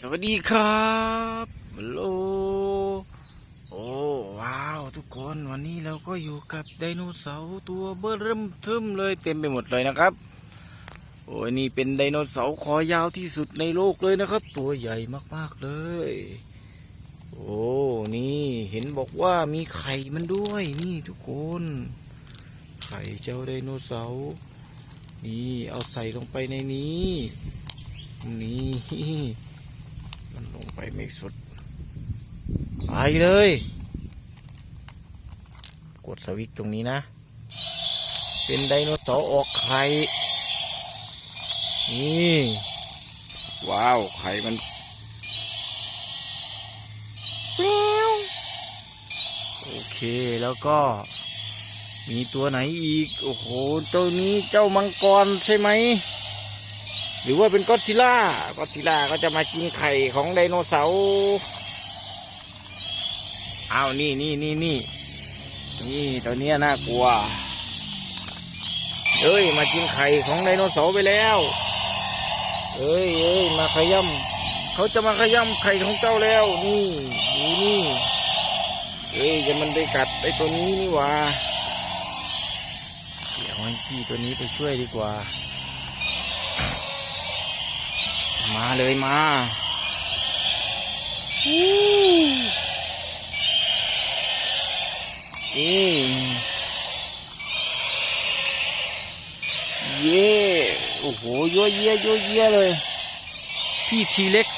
สวัสดีครับฮัลโหลโอ้ว้าวทุกคนวันนี้เราก็อยู่กับไดโนเสาร์ตัวเบ้อเริ่มทึมเลยเต็มไปหมดเลยนะครับ โอ้ยนี่เป็นไดโนเสาร์คอยาวที่สุดในโลกเลยนะครับ ตัวใหญ่มากๆเลย โอ้นี่เห็นบอกว่ามีไข่มันด้วยนี่ทุกคน ไข่เจ้าไดโนเสาร์นี่เอาใส่ลงไปในนี้ นี่ ไปไม่สุด ไปเลย กดสวิตช์ตรงนี้นะ เป็นไดโนเสาร์ออกไข่ นี่ ว้าว ไข่มันเปรี้ยวโอเค แล้วก็ มีตัวไหนอีก โอ้โหเจ้านี้เจ้ามังกรใช่ไหม หรือว่าเป็นก็ซิล่าก็ซิล่าก็จะมากินไข่ของไดโนเสาร์อ้าวนี่นี่นี่นี่นี่ตัวนี้น่ากลัวเอ้ยมากินไข่ของไดโนเสาร์ไปแล้วเอ้ยเอ้ยมาขย่ำเขาจะมาขย่ำไข่ของเจ้าแล้ว นี่ดูนี่เอ้ยจะมันไปกัดไอตัวนี้นี่ว่าเดี๋ยวให้พี่ตัวนี้ไปช่วยดีกว่า มาเลยมาอู้เอ้เย่โอ้โหยัวเยียยัวเยียเลย พี่ทีเล็ก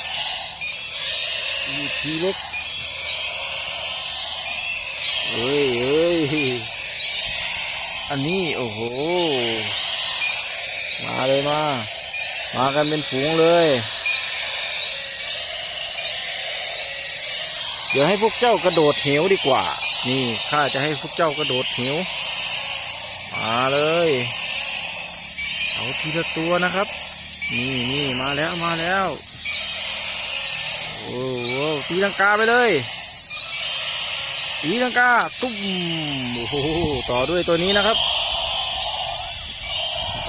พี่ทีเล็กเอ้ยเอ้ยอันนี้ โอ้โห มาเลยมา มากันเป็นฝูงเลย เดี๋ยวให้พวกเจ้ากระโดดเหวดีกว่า นี่ข้าจะให้พวกเจ้ากระโดดเหว มาเลย เอาทีละตัวนะครับ นี่นี่มาแล้วมาแล้วโอ้โหตีลังกาไปเลยตีลังกาตุ้มโอ้โหต่อด้วยตัวนี้นะครับ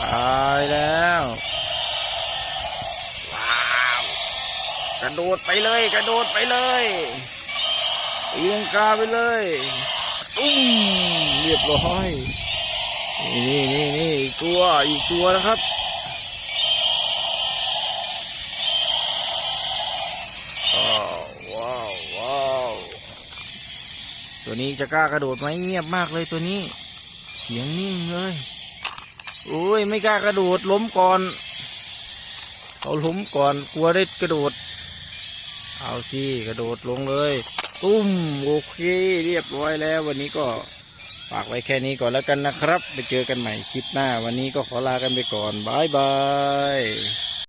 ตายแล้วาว ก ระโดดไปเลย กระโดดไปเลยตีลังกาไปเลยอุ้มเรียบร้อยนี่นี่นี่อีกตัวอีกตัวนะครับอ้วว้าวว้าวตัวนี้จะกล้ากระโดดไหมเงียบมากเลยตัวนี้ เสียงนิ่งเลยโอ้ยไม่กล้ากระโดดล้มก่อนเขาล้มก่อนกลัวได้กระโดด เอาสิกระโดดลงเลย ตุ้มโอเคเรียบร้อยแล้ววันนี้ก็ฝากไว้แค่นี้ก่อนแล้วกันนะครับ ไปเจอกันใหม่คลิปหน้า วันนี้ก็ขอลากันไปก่อนบายบาย